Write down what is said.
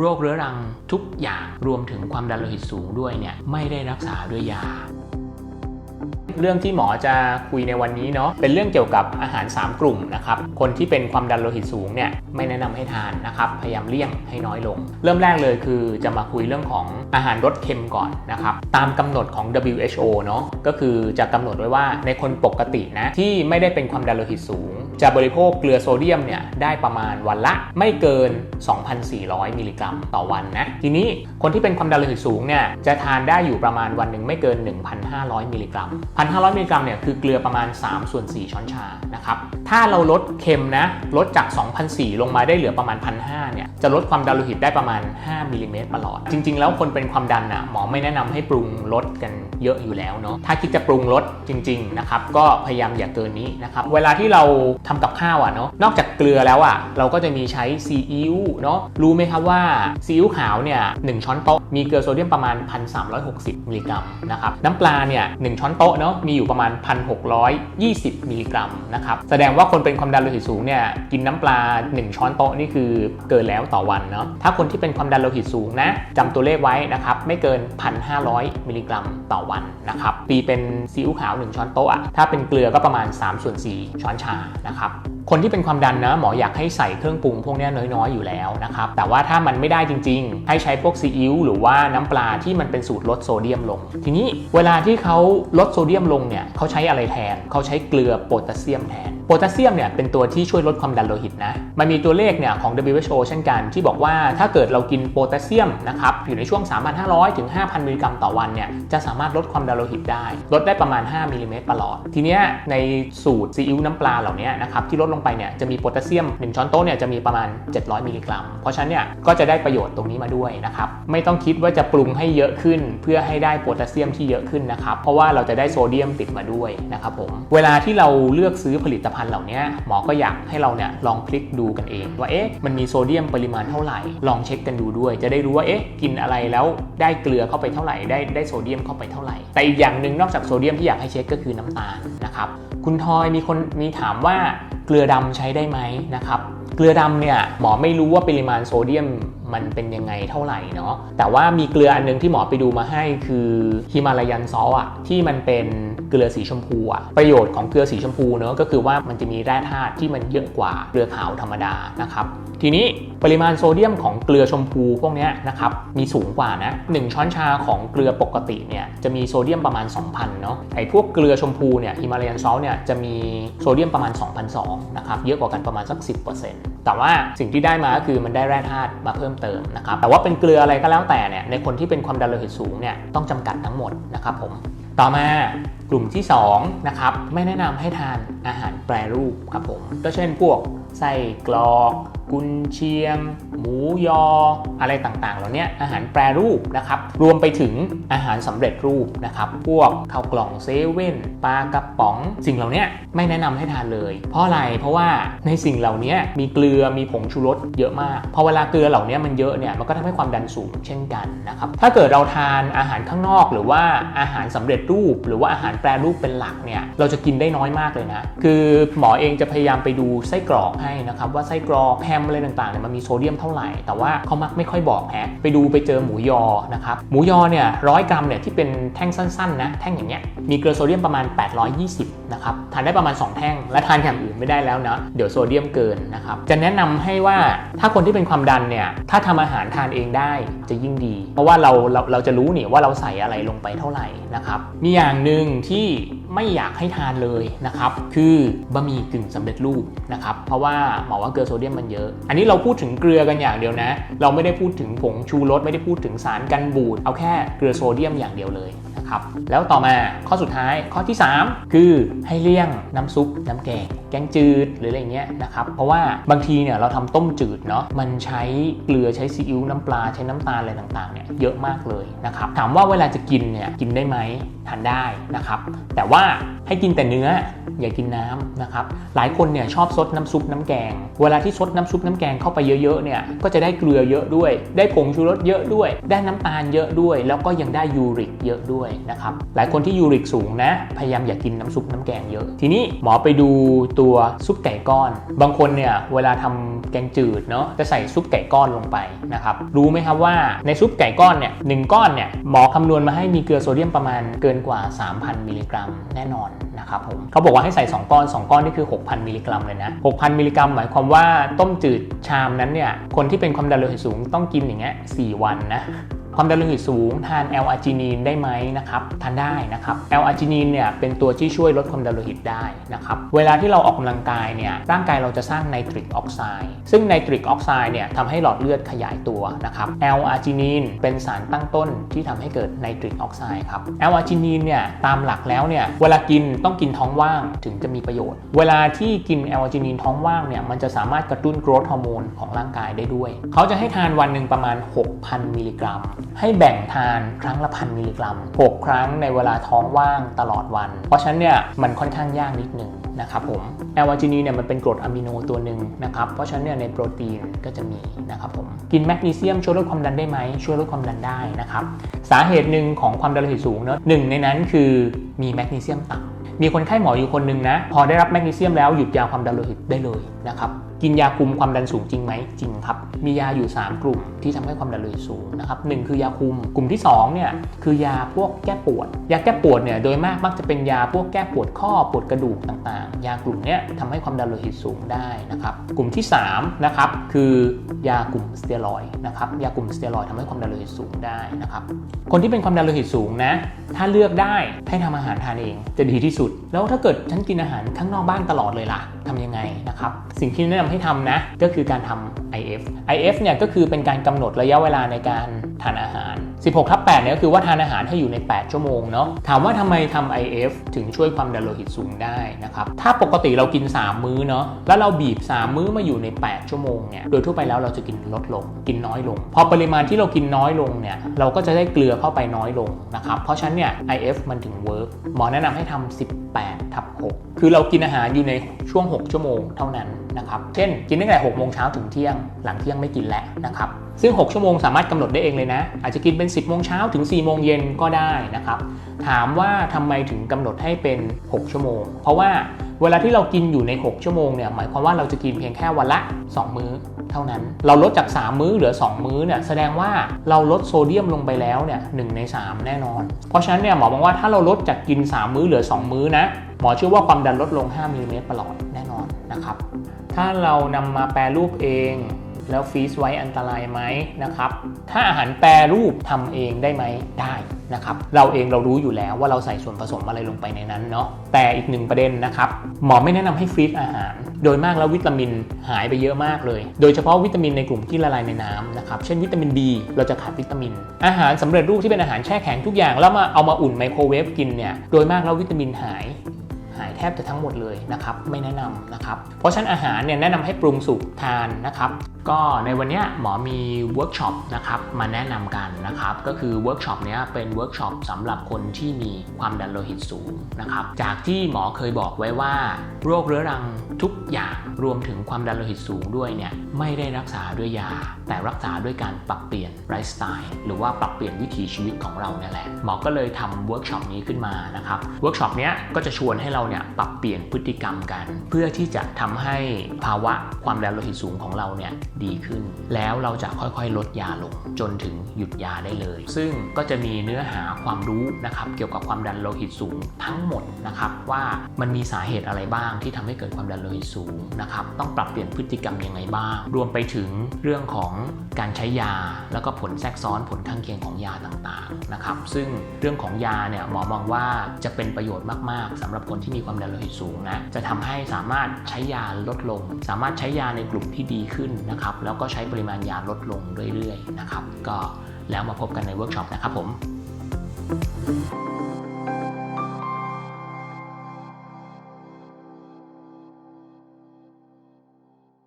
โรคเรื้อรังทุกอย่างรวมถึงความดันโลหิตสูงด้วยเนี่ยไม่ได้รักษาด้วยยาเรื่องที่หมอจะคุยในวันนี้เนาะเป็นเรื่องเกี่ยวกับอาหาร 3 กลุ่มนะครับคนที่เป็นความดันโลหิตสูงเนี่ยไม่แนะนำให้ทานนะครับพยายามเลี่ยงให้น้อยลง เริ่มแรกเลยคือจะมาคุยเรื่องของอาหารรสเค็มก่อนนะครับตามกำหนดของ WHO เนาะก็คือจะกำหนดไว้ว่าในคนปกตินะที่ไม่ได้เป็นความดันโลหิตสูง จะบริโภคเกลือโซเดียมเนี่ยได้ประมาณวันละไม่เกิน 2,400 มิลลิกรัมต่อวันนะ ทีนี้คนที่เป็นความดันโลหิตสูงเนี่ยจะทานได้อยู่ประมาณวันหนึ่งไม่เกิน 1,500 มิลลิกรัม 1,500 มิลลิกรัมเนี่ยคือเกลือประมาณ 3 ส่วน 4 ช้อนชานะครับ ถ้าเราลดเค็มนะลดจาก 2,400 ลงมาได้เหลือประมาณ 1,500 เนี่ยจะลดความดันโลหิตได้ประมาณ 5มิลลิเมตรประหลอด จริง ๆ แล้วคนเป็นความดันอะหมอไม่แนะนำให้ปรุงลดกันเยอะอยู่แล้วเนาะถ้าคิดจะปรุงลดจริง ๆ นะครับก็พยายามอย่าเกินนี้นะครับเวลาที่เราทำกับข้าวอะเนาะนอกจากเกลือแล้วอะเราก็จะมีใช้ซีอิ๊วเนาะรู้ไหมครับว่าซีอิ๊วขาวเนี่ยหช้อนโต๊ะมีเกลือโซเดียมประมาณ 1,360มิลลิกรัมนะครับน้ำปลาเนี่ยหช้อนโต๊ะเนาะมีอยู่ประมาณ 1,620มิลลิกรัมนะครับแสดงว่าคนเป็นความดันโลหิตสูงเนี่ยกินน้ำปลา 1 ช้อนโต๊ะนี่คือเกินแล้วต่อวันเนาะถ้าคนที่เป็นความดันโลหิตสูงนะจำตัวเลขไว้นะครับไม่เกิน 1,500มิลลิกรัมต่อวันนะครับตีเป็นซีอิ๊วขาว 1 ช้อนโต๊ะถ้าเป็นเกลือก็ประมาณ3ส่วน4ช้อนชานะครับค คนที่เป็นความดันนะหมออยากให้ใส่เครื่องปรุงพวกนี้น้อยๆอยู่แล้วนะครับแต่ว่าถ้ามันไม่ได้จริง ๆ ให้ใช้พวกซีอิ๊วหรือว่าน้ำปลาที่มันเป็นสูตรลดโซเดียมลง ทีนี้เวลาที่เขาลดโซเดียมลงเนี่ยเขาใช้อะไรแทนเขาใช้เกลือโพแทสเซียมแทนโพแทสเซียมเนี่ยเป็นตัวที่ช่วยลดความดันโลหิตนะมันมีตัวเลขเนี่ยของ WHO เช่นกันที่บอกว่าถ้าเกิดเรากินโพแทสเซียมนะครับอยู่ในช่วง 3,500 ถึง 5,000 มิลลิกรัมต่อวันเนี่ยจะสามารถลดความดันโลหิตได้ ลดได้ประมาณ 5มิลลิเมตรประหลอด ทีเนี้ยในสูตรซีอิ๊วน้ำปลาเหล่านี้นะครับที่ลดลงไปเนี่ยจะมีโพแทสเซียม 1 ช้อนโต๊ะเนี่ยจะมีประมาณ 700 มิลลิกรัม เพราะฉะนั้นเนี่ยก็จะได้ประโยชน์ตรงนี้มาด้วยนะครับไม่ต้องคิดว่าจะปรุงให้เยอะขึ้น เพื่อให้ได้โพแทสเซียมที่เยอะขึ้นนะครับเพราะว่าเราจะได้โซเดียมติดมาด้วยนะครับผมเวลาที่เราเลือกซื้อผลิตภัณฑ์เหล่านี้หมอก็อยากให้เราเนี่ยลองคลิกดูกันเอง ว่าเอ๊ะมันมีโซเดียมปริมาณเท่าไหร่ ลองเช็คกันดูด้วย จะได้รู้ว่าเอ๊ะกินอะไรแล้วได้เกลือเข้าไปเท่าไหร่ได้ได้โซเดียมเข้าไปเท่าไหร่ แต่อีกอย่างหนึ่งนอกจากโซเดียมที่อยากให้เช็คก็คือน้ำตาลนะครับคุณทอยมีคนมีถามว่า เกลือดำใช้ได้ไหมนะครับเกลือดำเนี่ยหมอไม่รู้ว่าปริมาณโซเดียมมันเป็นยังไงเท่าไหร่เนาะแต่ว่ามีเกลืออันนึงที่หมอไปดูมาให้คือฮิมาลายันซออะที่มันเป็น เกลือสีชมพูอะประโยชน์ของเกลือสีชมพูเนาะก็คือว่ามันจะมีแร่ธาตุที่มันเยอะกว่าเกลือขาวธรรมดานะครับทีนี้ปริมาณโซเดียมของเกลือชมพูพวกนี้นะครับมีสูงกว่านะ1ช้อนชาของเกลือปกติเนี่ยจะมีโซเดียมประมาณ 2,000เนาะไอ้พวกเกลือชมพูเนี่ยฮิมาลายันซอลเนี่ยจะมีโซเดียมประมาณ 2,200นะครับเยอะกว่ากันประมาณสัก 10%แต่ว่าสิ่งที่ได้มาก็คือมันได้แร่ธาตุมาเพิ่มเติมนะครับแต่ว่าเป็นเกลืออะไรก็แล้วแต่เนี่ยในคนที่เป็นความดันโลหิตสูงเนี่ยต้องจำกัดทั้งหมดนะครับผม ต่อมากลุ่มที่2นะครับไม่แนะนำให้ทานอาหารแปรรูปครับผมก็เช่นพวกไส้กรอก กุนเชียง หมูยอ อะไรต่างๆ เหล่านี้อาหารแปรรูปนะครับ รวมไปถึงอาหารสำเร็จรูปนะครับ พวกข้าวกล่องเซเว่นปลากระป๋อง สิ่งเหล่านี้ไม่แนะนำให้ทานเลย เพราะอะไร เพราะว่าในสิ่งเหล่านี้มีเกลือ มีผงชูรสเยอะมาก พอเวลาเกลือเหล่านี้มันเยอะเนี่ย มันก็ทำให้ความดันสูงเช่นกันนะครับ ถ้าเกิดเราทานอาหารข้างนอก หรือว่าอาหารสำเร็จรูป หรือว่าอาหารแปรรูปเป็นหลักเนี่ย เราจะกินได้น้อยมากเลยนะ คือหมอเองจะพยายามไปดูไส้กรอกให้นะครับว่าไส้กรอกแฮมอะไรต่างๆเนี่ยมันมีโซเดียมเท่าไหร่ แต่ว่าเขามักไม่ค่อยบอกแฮะไปดูไปเจอหมูยอนะครับหมูยอเนี่ยร้อยกรัมเนี่ยที่เป็นแท่งสั้นๆนะแท่งอย่างเงี้ยมีเกลือโซเดียมประมาณ 820นะครับทานได้ประมาณ 2 แท่งและทานอย่างอื่นไม่ได้แล้วนะเดี๋ยวโซเดียมเกินนะครับจะแนะนำให้ว่าถ้าคนที่เป็นความดันเนี่ยถ้าทำอาหารทานเองได้ จะยิ่งดี เพราะว่าเราเราเราจะรู้นี่ว่าเราใส่อะไรลงไปเท่าไหร่นะครับมีอย่างหนึ่งที่ไม่อยากให้ทานเลยนะครับคือบะหมี่กึ่งสำเร็จรูปนะครับเพราะว่าหมอว่าเกลือโซเดียมมันเยอะ อันนี้เราพูดถึงเกลือกันอย่างเดียวนะ เราไม่ได้พูดถึงผงชูรสไม่ได้พูดถึงสารกันบูดเอาแค่เกลือโซเดียมอย่างเดียวเลย ครับแล้วต่อมาข้อสุดท้ายข้อที่ 3 คือให้เลี่ยงน้ำซุปน้ำแกง แกงจืดหรืออะไรเงี้ยนะครับเพราะว่าบางทีเนี่ยเราทำต้มจืดเนาะมันใช้เกลือใช้ซีอิ๊วน้ำปลาใช้น้ำตาลอะไรต่างๆเนี่ยเยอะมากเลยนะครับถามว่าเวลาจะกินเนี่ยกินได้ไหมทานได้นะครับแต่ว่า ให้กินแต่เนื้ออย่ากินน้ำนะครับหลายคนเนี่ยชอบซดน้ำซุปน้ำแกง เวลาที่ซดน้ำซุปน้ำแกงเข้าไปเยอะๆเนี่ยก็จะได้เกลือเยอะด้วย ได้ผงชูรสเยอะด้วย ได้น้ำตาลเยอะด้วย แล้วก็ยังได้ยูริกเยอะด้วยนะครับหลายคนที่ยูริกสูงนะพยายามอย่ากินน้ำซุปน้ำแกงเยอะ ทีนี้หมอไปดูตัวซุปไก่ก้อน บางคนเนี่ยเวลาทำแกงจืดเนาะจะใส่ซุปไก่ก้อนลงไปนะครับรู้ไหมครับว่าในซุปไก่ก้อนเนี่ยหนึ่งก้อนเนี่ยหมอคำนวณมาให้มีเกลือโซเดียมประมาณเกินกว่า 3,000 มิลลิกรัมแน่นอนนะครับผมเขาบอกว่าให้ใส่ 2 ก้อน 2 ก้อนนี่คือ 6,000 มิลลิกรัมเลยนะ 6,000 มิลลิกรัมหมายความว่าต้มจืดชามนั้นเนี่ยคนที่เป็นความดันโลหิตสูงต้องกินอย่างเงี้ย4วันนะ ความดันโลหิตสูงทาน L อ r g จินีนได้ไหมนะครับทานได้นะครับ L อ r g จินีนเนี่ยเป็นตัวที่ช่วยลดความดันโลหิตได้นะครับเวลาที่เราออกกำลังกายเนี่ยร่างกายเราจะสร้างไนตริกออกไซด์ซึ่งไนตริกออกไซด์เนี่ยทำให้หลอดเลือดขยายตัวนะครับ L อ r g จินีนเป็นสารตั้งต้นที่ทำให้เกิดไนตริกออกไซด์ครับ L อ r g จินีนเนี่ยตามหลักแล้วเนี่ยเวลากินต้องกินท้องว่างถึงจะมีประโยชน์ เวลาที่กิน L อ r g จินีนท้องว่างเนี่ยมันจะสามารถกระตุ้นโกรทฮอร์โมนของร่างกายได้ด้วย เขาจะให้ทานวันหนึ่งประมาณ 6,000 มิลลิกรัมให้แบ่งทานครั้งละพันมิลลิกรัม 6 ครั้งในเวลาท้องว่างตลอดวัน เพราะฉะนั้นเนี่ยมันค่อนข้างยากนิดหนึ่งนะครับผมแอลวาจินีเนี่ยมันเป็นกรดอะมิโนตัวหนึ่งนะครับ เพราะฉะนั้นเนี่ยในโปรตีนก็จะมีนะครับผม กินแมกนีเซียมช่วยลดความดันได้ไหม ช่วยลดความดันได้นะครับ สาเหตุหนึ่งของความดันโลหิตสูงเนอะหนึ่งในนั้นคือมีแมกนีเซียมต่ำมีคนไข้หมออยู่คนหนึ่งนะ พอได้รับแมกนีเซียมแล้วหยุดยาความดันโลหิตได้เลย นะครับกินยาคุมความดันสูงจริงไหมจริงครับ มียาอยู่ 3 กลุ่มที่ทำให้ความดันโลหิตสูงนะครับหนึ่งคือยาคุมกลุ่มที่2เนี่ยคือยาพวกแก้ปวด ยาแก้ปวดเนี่ยโดยมากมักจะเป็นยาพวกแก้ปวดข้อปวดกระดูกต่างๆ ยากลุ่มเนี้ยทำให้ความดันโลหิตสูงได้นะครับกลุ่มที่3นะครับคือยากลุ่มสเตียรอยนะครับยากลุ่มสเตียรอยทำให้ความดันโลหิตสูงได้นะครับคนที่เป็นความดันโลหิตสูงนะถ้าเลือกได้ให้ทำอาหารทานเองจะดีที่สุด แล้วถ้าเกิดฉันกินอาหารข้างนอกบ้านตลอดเลยล่ะทำยังไงนะครับสิ่งที่แนะนำให้ทำนะก็คือการทำ IF IF เนี่ยก็คือเป็นการกำหนดระยะเวลาในการทานอาหาร 16ทับ8เนี่ยก็คือว่าทานอาหารให้อยู่ใน 8 ชั่วโมงเนาะถามว่าทำไมทำ IF ถึงช่วยความดันโลหิตสูงได้นะครับถ้าปกติเรากิน 3 มื้อเนาะแล้วเราบีบ 3 มื้อมาอยู่ใน 8 ชั่วโมงเนี่ยโดยทั่วไปแล้วเราจะกินลดลง กินน้อยลง พอปริมาณที่เรากินน้อยลงเนี่ยเราก็จะได้เกลือเข้าไปน้อยลงนะครับเพราะฉะนั้นเนี่ย IF มันถึงเวิร์กหมอแนะนำให้ทำ18ทับ6คือเรากินอาหารอยู่ในช่วง 6 ชั่วโมงเท่านั้น นะครับ เช่น กินตั้งแต่6โมงเช้าถึงเที่ยง หลังเที่ยงไม่กินแล้วนะครับ ซึ่ง 6 ชั่วโมงสามารถกำหนดได้เองเลยนะ อาจจะกินเป็น 10โมงเช้าถึง4โมงเย็นก็ได้นะครับ ถามว่าทำไมถึงกำหนดให้เป็น 6 ชั่วโมง เพราะว่าเวลาที่เรากินอยู่ใน 6 ชั่วโมงเนี่ยหมายความว่าเราจะกินเพียงแค่วันละ 2 มื้อเท่านั้น เราลดจาก 3 มื้อเหลือ 2 มื้อเนี่ยแสดงว่าเราลดโซเดียมลงไปแล้วเนี่ยหใน 3 แน่นอน เพราะฉะนั้นเนี่ยหมอบอกว่าถ้าเราลดจากกิน 3 มื้อเหลือ 2 มื้อนะ หมอเชื่อว่าความดันลดลง 5มิลลิเมตรประหลอดแน่นอนนะครับ ถ้าเรานำมาแปรรูปเองแล้วฟรีซไว้อันตรายไหมนะครับ ถ้าอาหารแปรรูปทำเองได้ไหมได้นะครับ เราเองเรารู้อยู่แล้วว่าเราใส่ส่วนผสมอะไรลงไปในนั้นเนาะ แต่อีกหนึ่งประเด็นนะครับ หมอไม่แนะนำให้ฟรีซอาหาร โดยมากแล้ววิตามินหายไปเยอะมากเลย โดยเฉพาะวิตามินในกลุ่มที่ละลายในน้ำนะครับ เช่นวิตามิน B เราจะขาดวิตามิน อาหารสำเร็จรูปที่เป็นอาหารแช่แข็งทุกอย่าง แล้วมาเอามาอุ่นไมโครเวฟกินเนี่ย โดยมากแล้ววิตามินหาย หายแทบจะทั้งหมดเลยนะครับไม่แนะนำนะครับเพราะฉะนั้นอาหารเนี่ยแนะนำให้ปรุงสุกทานนะครับก็ในวันนี้หมอมีเวิร์กช็อปนะครับมาแนะนำกันนะครับก็คือเวิร์กช็อปนี้เป็นเวิร์กช็อปสำหรับคนที่มีความดันโลหิตสูงนะครับจากที่หมอเคยบอกไว้ว่า โรคเรื้อรังทุกอย่างรวมถึงความดันโลหิตสูงด้วยเนี่ยไม่ได้รักษาด้วยยา แต่รักษาด้วยการปรับเปลี่ยนไลฟ์สไตล์หรือว่าปรับเปลี่ยนวิถีชีวิตของเราเนี่ยแหละหมอก็เลยทำเวิร์กช็อปนี้ขึ้นมานะครับเวิร์กช็อปนี้ก็จะชวนให้เราเนี่ยปรับเปลี่ยนพฤติกรรมกัน เพื่อที่จะทำให้ภาวะความดันโลหิตสูงของเราเนี่ยดีขึ้น แล้วเราจะค่อยๆ ลดยาลง จนถึงหยุดยาได้เลย ซึ่งก็จะมีเนื้อหาความรู้นะครับเกี่ยวกับความดันโลหิตสูงทั้งหมดนะครับว่ามันมีสาเหตุอะไรบ้างที่ทำให้เกิดความดันโลหิตสูงนะครับต้องปรับเปลี่ยนพฤติกรรมยังไงบ้าง รวมไปถึงเรื่องของการใช้ยา แล้วก็ผลแทรกซ้อนผลข้างเคียงของยาต่างๆนะครับซึ่งเรื่องของยาเนี่ยหมอมองว่าจะเป็นประโยชน์มากๆสำหรับคนที่มีความดันโลหิตสูงนะจะทำให้สามารถใช้ยาลดลง สามารถใช้ยาในกลุ่มที่ดีขึ้นนะครับแล้วก็ใช้ปริมาณยาลดลงเรื่อยๆนะครับก็แล้วมาพบกันในเวิร์กช็อปนะครับผม